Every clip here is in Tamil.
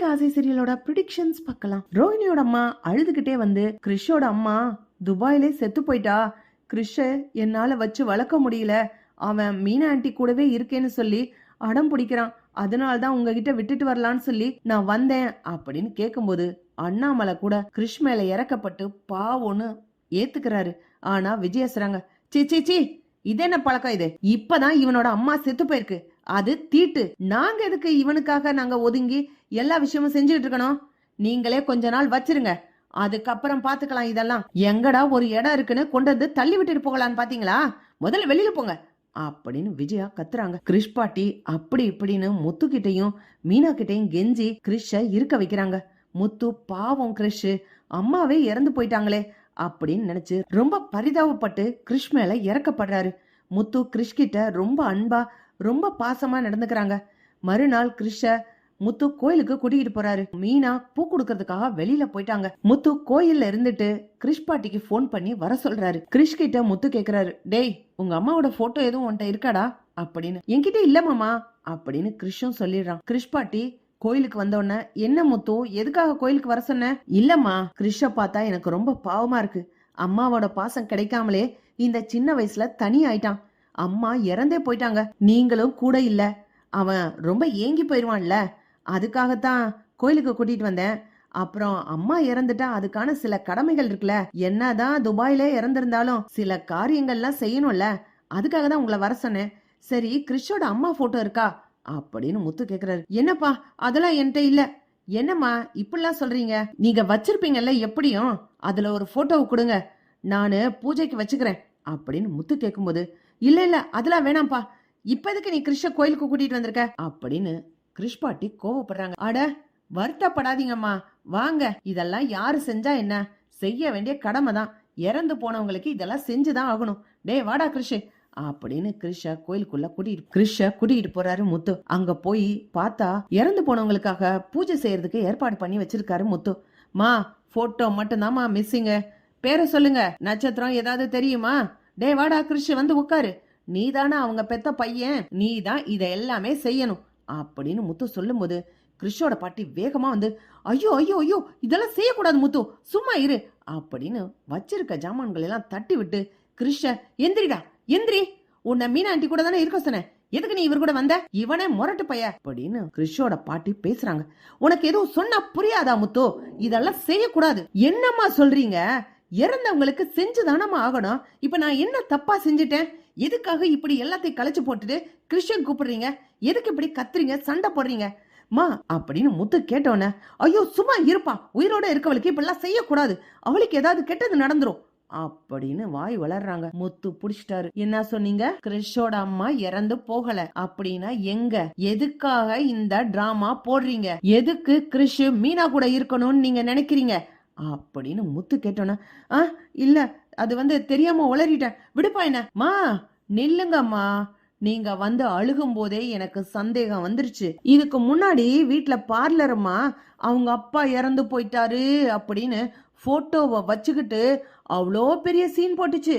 கண்ணுக்கு ஆசை சீரியலோட ப்ரிடிக்ஷன்ஸ் பார்க்கலாம். ரோஹினியோட அம்மா அழுதுகிட்டே வந்து கிறிஷோட அம்மா துபாயிலே செத்து போயிட்டா? கிறிஷ என்னால வச்சு வளர்க்க முடியல. அவன் மீனா ஆண்டி கூடவே இருக்கேன்னு சொல்லி அடம் பிடிக்கிறான். அதனால தான் உங்ககிட்ட விட்டுட்டு வரலான்னு சொல்லி நான் வந்தேன் அப்படின்னு கேட்கும்போது அண்ணாமலை கூட கிறிஷ் மேல இறக்கப்பட்டு பாவோன்னு ஏத்துக்கிறாரு. ஆனா விஜயசுறாங்க சீ சீ சி இது என்ன பழக்கம் இது? இப்பதான் இவனோட அம்மா செத்து போயிருக்கு. அது தீட்டு. நாங்க எதுக்கு இவனுக்காக நாங்க ஒதுங்கி எல்லா விஷயமும் செஞ்சுட்டு இருக்கணும் நீங்களே கொஞ்ச நாள் வச்சிருங்க. அதுக்கப்புறம் பாத்துக்கலாம் இதெல்லாம். எங்கடா ஒரு இடம் இருக்குன்னு கொண்டு வந்து தள்ளி விட்டுட்டு போகலான்னு பாத்தீங்களா? முதல்ல வெளியில போங்க. அப்படின்னு விஜயா கத்துறாங்க. கிரிஷ் பாட்டி அப்படி இப்படின்னு முத்து கிட்டையும் மீனா கிட்டையும் கெஞ்சி கிரிஷ இருக்க வைக்கிறாங்க. முத்து பாவம் கிரிஷ். அம்மாவே இறந்து போயிட்டாங்களே அப்படின்னு நினைச்சு ரொம்ப பரிதாபப்பட்டு கிரிஷ் மேல இறக்கப்படுறாரு. முத்து கிரிஷ் கிட்ட ரொம்ப அன்பா ரொம்ப பாசமா நடந்துக்கிறாங்க. மறுநாள் கிரிஷ முத்து கோயிலுக்கு கூட்டிகிட்டு போறாரு. மீனா பூ கொடுக்கறதுக்காக வெளியில போயிட்டாங்க. முத்து கோயில்ல இருந்துட்டு கிரிஷ் பாட்டிக்கு ஃபோன் பண்ணி வர சொல்றாரு. கிரிஷ் கிட்ட முத்து கேக்குறாரு டேய் உங்க அம்மாவோட போட்டோ எதுவும் உன்கிட்ட இருக்காடா? அப்படின்னு. என்கிட்ட இல்ல மாமா அப்படின்னு கிறிஷும் சொல்லிடுறான். கிரிஷ் பாட்டி கோயிலுக்கு வந்தோடனே என்ன முத்து எதுக்காக கோயிலுக்கு வர சொன்ன? இல்லம்மா கிறிஷ பார்த்தா எனக்கு ரொம்ப பாவமா இருக்கு. அம்மாவோட பாசம் கிடைக்காமலே இந்த சின்ன வயசுல தனி ஆயிட்டான். அம்மா இறந்தே போயிட்டாங்க. நீங்களும் கூட இல்ல. அவன் ரொம்ப ஏங்கி போயிடுவான்ல அதுக்காகத்தான் கோயிலுக்கு கூட்டிட்டு வந்தேன். அப்புறம் அம்மா இறந்துட்டா அதுக்கான சில கடமைகள் இருக்குல்ல. என்னதான் துபாயில இறந்திருந்தாலும் சில காரியங்கள்லாம் செய்யணும்ல. அதுக்காக தான் உங்களை வர சொன்னேன். சரி கிறிஷோட அம்மா போட்டோ இருக்கா? அப்படின்னு முத்து கேக்குறாரு. என்னப்பா அதெல்லாம் என்கிட்ட இல்ல. என்னம்மா இப்படிலாம் சொல்றீங்க? நீங்க வச்சிருப்பீங்கல்ல எப்படியும்? அதுல ஒரு போட்டோவை கொடுங்க. நானு பூஜைக்கு வச்சுக்கிறேன். அப்படின்னு முத்து கேட்கும்போது இல்ல இல்ல அதெல்லாம் வேணாம்ப்பா. இப்ப எதுக்கு நீ கிறிஷ கோயிலுக்கு கூட்டிட்டு வந்திருக்க? அப்படின்னு கிறிஷ் பாட்டி கோவப்படுறாங்க. அட வருத்தப்படாதீங்கம்மா. வாங்க இதெல்லாம் யாரு செஞ்சா என்ன? செய்ய வேண்டிய கடமை தான் இறந்து போனவங்களுக்கு இதெல்லாம் செஞ்சுதான் ஆகணும். டே வாடா கிறிஷ் அப்படின்னு கிறிஷ கோயிலுக்குள்ள கூட்டிட்டு கிறிஷ கூட்டிட்டு போறாரு முத்து. அங்க போய் பார்த்தா இறந்து போனவங்களுக்காக பூஜை செய்யறதுக்கு ஏற்பாடு பண்ணி வச்சிருக்காரு முத்து. மா போட்டோ மட்டும்தாம்மா மிஸ்ஸிங்க பேரை சொல்லுங்க. நட்சத்திரம் ஏதாவது தெரியுமா? டே வாடா கிருஷ் வந்து உட்காரு. நீ தானே அவங்க பெத்த பையன். நீ தான் இதை எல்லாமே செய்யணும். அப்படின்னு முத்து சொல்லும்போது கிறிஷோட பாட்டி வேகமாக வந்து ஐயோ ஐயோ ஐயோ இதெல்லாம் செய்யக்கூடாது முத்து சும்மா இரு அப்படின்னு வச்சிருக்க ஜாமான்கள் எல்லாம் தட்டி விட்டு கிறிஷ எந்திரிடா எந்திரி உன்னை மீனா ஆண்டி கூட தானே இருக்க சொன்னேன். எதுக்கு நீ இவர் கூட வந்த? இவனே முரட்டு பைய அப்படின்னு கிறிஷோட பாட்டி பேசுறாங்க. உனக்கு எதுவும் சொன்னா புரியாதா முத்து? இதெல்லாம் செய்யக்கூடாது. என்னம்மா சொல்றீங்க? இறந்தவங்களுக்கு செஞ்சுதானம்மா ஆகணும். இப்ப நான் என்ன தப்பா செஞ்சுட்டேன்? எதுக்காக இப்படி எல்லாத்தையும் களைச்சு போட்டுட்டு கிறிஸ்டியன் கூப்பிடுறீங்க? எதுக்கு இப்படி கத்துறீங்க? சண்டை போடுறீங்க? மா அப்படின்னு முத்து கேட்டோன்னே ஐயோ சும்மா இருப்பா. உயிரோட இருக்கவளுக்கு இப்படிலாம் செய்யக்கூடாது. அவளுக்கு ஏதாவது கெட்டது நடந்துரும். அப்படின்னு வாய் வளர்றாங்க. முத்து புடிச்சிட்டாரு. என்ன சொன்னீங்க? கிறிஷோட அம்மா இறந்து போகல. அப்படின்னா எங்க? எதுக்காக இந்த டிராமா போடுறீங்க? எதுக்கு கிறிஷ் மீனா கூட இருக்கணும்னு நீங்க நினைக்கிறீங்க? அப்படின்னு முத்து கேட்டோன்னா ஆ இல்ல. அது வந்து தெரியாம உளறிட்டேன். விடுப்பா என்ன? மா நில்லுங்கம்மா. நீங்க வந்து அழுகும் போதே எனக்கு சந்தேகம் வந்துருச்சு. இதுக்கு முன்னாடி வீட்டுல பார்லரம்மா அவங்க அப்பா இறந்து போயிட்டாரு அப்படின்னு போட்டோவை வச்சுக்கிட்டு அவ்வளோ பெரிய சீன் போட்டுச்சு.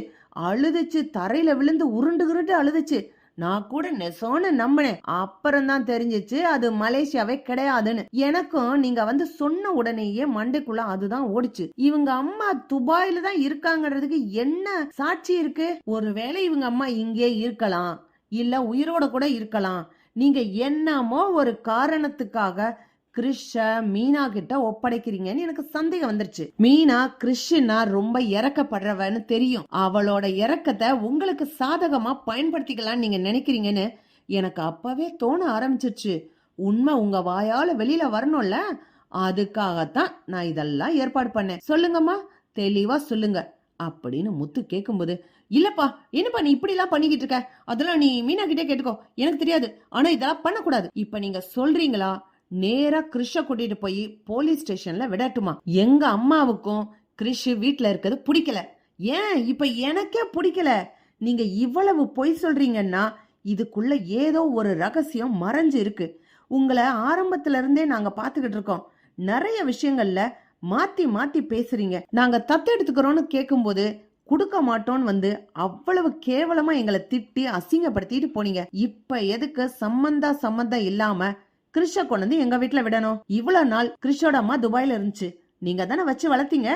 அழுதுச்சு தரையில விழுந்து உருண்டு உருண்டு அழுதுச்சு. நான் கூட நெசோன்னு நம்பினேன். அப்புறம் தான் தெரிஞ்சிச்சு அது மலேசியாவே கிடையாதுன்னு. எனக்கும் நீங்க வந்து சொன்ன உடனேயே மண்டைக்குள்ள அதுதான் ஓடிச்சு. இவங்க அம்மா துபாயில தான் இருக்காங்கன்றதுக்கு என்ன சாட்சி இருக்கு? ஒருவேளை இவங்க அம்மா இங்கே இருக்கலாம் இல்ல உயிரோட கூட இருக்கலாம். நீங்க என்னமோ ஒரு காரணத்துக்காக கிறிஷ மீனா கிட்ட ஒப்படைக்கிறீங்கன்னு எனக்கு சந்தேகம் வந்துருச்சு. மீனா கிறிஷ்னா ரொம்ப இறக்கப்படுறவன்னு தெரியும். அவளோட இறக்கத்தை உங்களுக்கு சாதகமா பயன்படுத்திக்கலாம்னு நீங்க நினைக்கிறீங்கன்னு எனக்கு அப்பவே தோண ஆரம்பிச்சிருச்சு. உண்மை உங்க வாயால வெளியில வரணும்ல? அதுக்காகத்தான் நான் இதெல்லாம் ஏற்பாடு பண்ணேன். சொல்லுங்கம்மா தெளிவா சொல்லுங்க அப்படின்னு முத்து கேட்கும்போது இல்லப்பா என்னப்பா நீ இப்படி எல்லாம் பண்ணிக்கிட்டு இருக்க? அதெல்லாம் நீ மீனா கிட்டே கேட்டுக்கோ. எனக்கு தெரியாது. ஆனா இதெல்லாம் பண்ணக்கூடாது. இப்ப நீங்க சொல்றீங்களா? நேரா கிறிஷ கூட்டிட்டு போய் போலீஸ் ஸ்டேஷன்ல விடட்டுமா? எங்க அம்மாவுக்கும் கிறிஷ் வீட்டுல இருக்கிறது பிடிக்கல. ஏன்? இப்ப எனக்கே பிடிக்கல. நீங்க இவ்வளவு பொய் சொல்றீங்கன்னா இதுக்குள்ள ஏதோ ஒரு ரகசியம் மறைஞ்சு இருக்கு. உங்களை ஆரம்பத்துல இருந்தே நாங்க பாத்துக்கிட்டு இருக்கோம். நிறைய விஷயங்கள்ல மாத்தி மாத்தி பேசுறீங்க. நாங்க தத்தெடுத்துக்கிறோம்னு கேட்கும்போது கொடுக்க மாட்டோம்னு வந்து அவ்வளவு கேவலமா எங்களை திட்டி அசிங்கப்படுத்திட்டு போனீங்க. இப்ப எதுக்கு சம்மந்தா சம்மந்தம் இல்லாம கிறிஷ கொண்டு வந்து எங்க வீட்டுல விடணும். இவ்வளவு நாள் கிறிஷோட அம்மா துபாயில இருந்துச்சு. நீங்க தானே வச்சு வளர்த்தீங்க?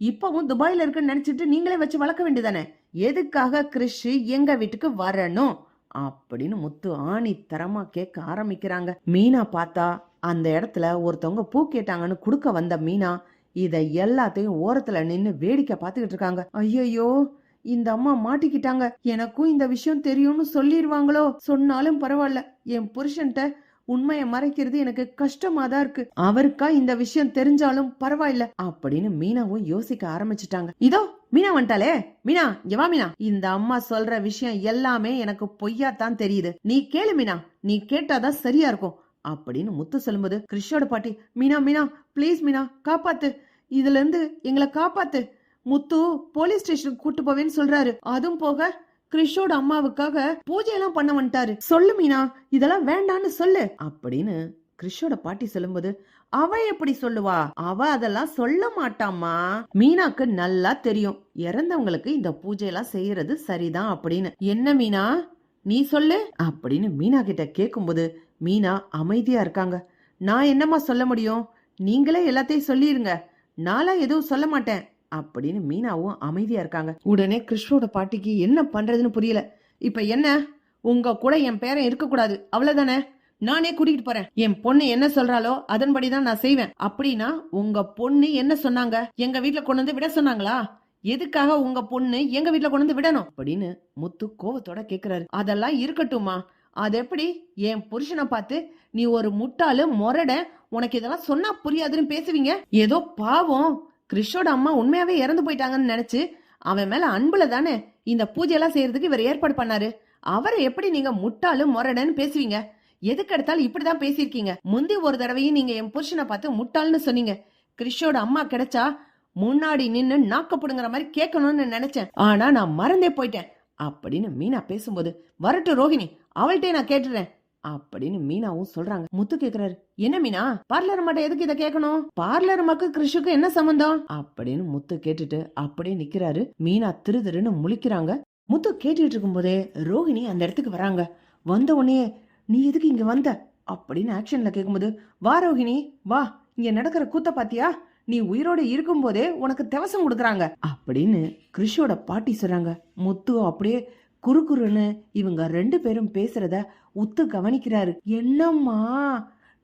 இப்பவும் துபாயில இருக்குன்னு நினைச்சிட்டு நீங்களே வச்சு வளர்க்க வேண்டியதானே? எதுக்காக கிறிஷ் எங்க வீட்டுக்கு வரணும்? அப்படின்னு முத்து ஆணி தரமா கேட்க ஆரம்பிக்கிறாங்க. மீனா பார்த்தா அந்த இடத்துல ஒருத்தவங்க பூ கேட்டாங்கன்னு குடுக்க வந்த மீனா இதை எல்லாத்தையும் ஓரத்துல நின்னு வேடிக்கை பார்த்துக்கிட்டு இருக்காங்க. ஐயையோ இந்த அம்மா மாட்டிக்கிட்டாங்க. எனக்கும் இந்த விஷயம் தெரியும்னு சொல்லிடுவாங்களோ சொன்னாலும் பரவாயில்ல. என் புருஷன்ட்ட உண்மையை மறைக்கிறது எனக்கு கஷ்டமா தான் இருக்கு. அவருக்கா இந்த விஷயம் தெரிஞ்சாலும் பரவாயில்ல அப்படின்னு மீனாவும் யோசிக்க ஆரம்பிச்சிட்டாங்க. இதோ மீனா வந்துட்டாலே மீனா இங்க வா மீனா. இந்த அம்மா சொல்ற விஷயம் எல்லாமே எனக்கு பொய்யா தான் தெரியுது. நீ கேளு மீனா. நீ கேட்டாதான் சரியா இருக்கும் அப்படின்னு முத்து சொல்லும்போது கிறிஷோட பாட்டி மீனா மீனா ப்ளீஸ் மீனா காப்பாத்து. இதுல இருந்து எங்களை காப்பாத்து. முத்து போலீஸ் ஸ்டேஷனுக்கு கூட்டு போவேன்னு சொல்றாரு. அதுவும் போக கிறிஷோட அம்மாவுக்காக பூஜை எல்லாம் பண்ண வந்துட்டாரு. சொல்லு மீனா இதெல்லாம் வேண்டான்னு சொல்லு. அப்படின்னு கிறிஷோட பாட்டி சொல்லும்போது அவ எப்படி சொல்லுவா? அவ அதெல்லாம் சொல்ல மாட்டாமா மீனாக்கு நல்லா தெரியும். இறந்தவங்களுக்கு இந்த பூஜையெல்லாம் செய்யறது சரிதான் அப்படின்னு. என்ன மீனா? நீ சொல்லு. அப்படின்னு மீனா கிட்ட கேக்கும்போது மீனா அமைதியா இருக்காங்க. நான் என்னம்மா சொல்ல முடியும்? நீங்களே எல்லாத்தையும் சொல்லிருங்க. நான்லாம் எதுவும் சொல்ல மாட்டேன். அப்படின்னு மீனாவும் அமைதியா இருக்காங்க. உடனே கிருஷ்ணோட பாட்டிக்கு என்ன பண்றதுன்னு புரியல. இப்ப என்ன? உங்க கூட என் பேரன் இருக்கக்கூடாது. அவ்வளவுதானே? நானே கூட்டிகிட்டு போறேன். என் பொண்ணு என்ன சொல்றாளோ அதன்படிதான் நான் செய்வேன். அப்படின்னா உங்க பொண்ணு என்ன சொன்னாங்க? எங்க வீட்டுல கொண்டு வந்து விட சொன்னாங்களா? எதுக்காக உங்க பொண்ணு எங்க வீட்டுல கொண்டு வந்து விடணும்? அப்படின்னு முத்து கோவத்தோட கேக்குறாரு. அதெல்லாம் இருக்கட்டுமா அது எப்படி? என் புருஷனை பார்த்து நீ ஒரு முட்டாளு முரட உனக்கு இதெல்லாம் சொன்னா புரியாதுன்னு பேசுவீங்க? ஏதோ பாவம். கிறிஷோட அம்மா உண்மையாவே இறந்து போயிட்டாங்கன்னு நினைச்சு அவன் மேல அன்புல தானே இந்த பூஜையெல்லாம் செய்யறதுக்கு இவர் ஏற்பாடு பண்ணாரு. அவரை எப்படி நீங்க முட்டாளும் முரடன்னு பேசுவீங்க? எதுக்கு எடுத்தாலும் இப்படிதான் பேசியிருக்கீங்க. முந்தி ஒரு தடவையும் நீங்க என் புருஷனை பார்த்து முட்டாள்னு சொன்னீங்க. கிறிஷோட அம்மா கிடைச்சா முன்னாடி நின்னு நாக்கப்படுங்கிற மாதிரி கேட்கணும்னு நினைச்சேன். ஆனா நான் மறந்தே போயிட்டேன். அப்படின்னு மீனா பேசும்போது வரட்டும் ரோஹிணி அவள்கிட்டே நான் கேட்டுறேன். அப்படின்னு மீனாவும் சொல்றாங்க. முத்து கேக்குறாரு என்ன மீனா? பார்லர் மட்டும் எதுக்கு இதை கேட்கணும் பார்லர் மக்கு கிருஷுக்கு என்ன சம்பந்தம்? அப்படின்னு முத்து கேட்டுட்டு அப்படியே நிக்கிறாரு. மீனா திரு திருன்னு முழிக்கிறாங்க. முத்து கேட்டுட்டு இருக்கும்போதே ரோஹிணி அந்த இடத்துக்கு வராங்க. வந்த உடனே நீ எதுக்கு இங்க வந்த? அப்படின்னு ஆக்ஷன்ல கேட்கும்போது வா ரோஹிணி வா. இங்க நடக்கிற கூத்த பாத்தியா? நீ உயிரோட இருக்கும்போதே உனக்கு திவசம் கொடுக்குறாங்க. அப்படின்னு கிருஷோட பாட்டி சொல்றாங்க. முத்து அப்படியே குறுகுறுன்னு இவங்க ரெண்டு பேரும் பேசுறத உத்து கவனிக்கிறாரு. என்னம்மா?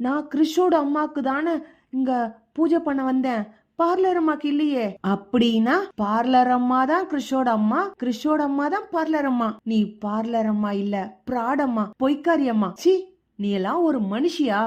நான் கிறிஷோட அம்மாக்கு தானே இங்க பூஜை பண்ண வந்தேன். பார்லர் அம்மாக்கு இல்லையே. அப்படின்னா பார்லர் அம்மா தான் கிறிஷோட அம்மா கிறிஷோட அம்மா தான் பார்லர் அம்மா. நீ பார்லர் அம்மா இல்ல பிராடம்மா பொய்க்காரி அம்மா. சி நீ எல்லாம் ஒரு மனுஷியா?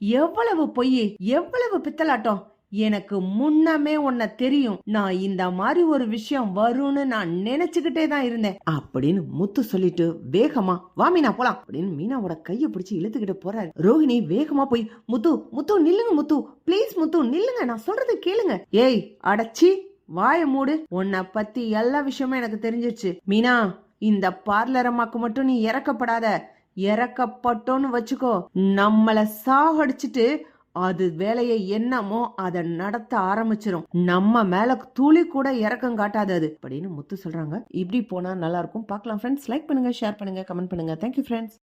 எவ்வளவு பொய் எவ்வளவு பித்தலாட்டம்? எனக்கு முன்னமே உன்னை தெரியும். நான் இந்த மாதிரி ஒரு விஷயம் வரும்னு நான் நினைச்சுக்கிட்டே தான் இருந்தேன். அப்படின்னு முத்து சொல்லிட்டு வேகமா வா மீனா போலாம். அப்படின்னு மீனாவோட கைய பிடிச்சு இழுத்துக்கிட்டு போறாரு. ரோஹிணி வேகமா போய் முத்து முத்து நில்லுங்க முத்து. ப்ளீஸ் முத்து நில்லுங்க. நான் சொல்றதை கேளுங்க. ஏய் அடச்சி வாய மூடு. உன்னை பத்தி எல்லா விஷயமும் எனக்கு தெரிஞ்சிருச்சு. மீனா இந்த பார்லர் அம்மாக்கு மட்டும் நீ இறக்கப்படாத. இறக்கப்பட்டோன்னு வச்சுக்கோ. நம்மள சாகடிச்சிட்டு அது வேலையை என்னமோ அதை நடத்த ஆரம்பிச்சிடும் நம்ம மேல துளி கூட இறக்கம் காட்டாது அது. அப்படின்னு முத்து சொல்றாங்க. இப்படி போனா நல்லா இருக்கும். பார்க்கலாம் ஃப்ரெண்ட்ஸ் லைக் பண்ணுங்க ஷேர் பண்ணுங்க கமெண்ட் பண்ணுங்க. Thank you friends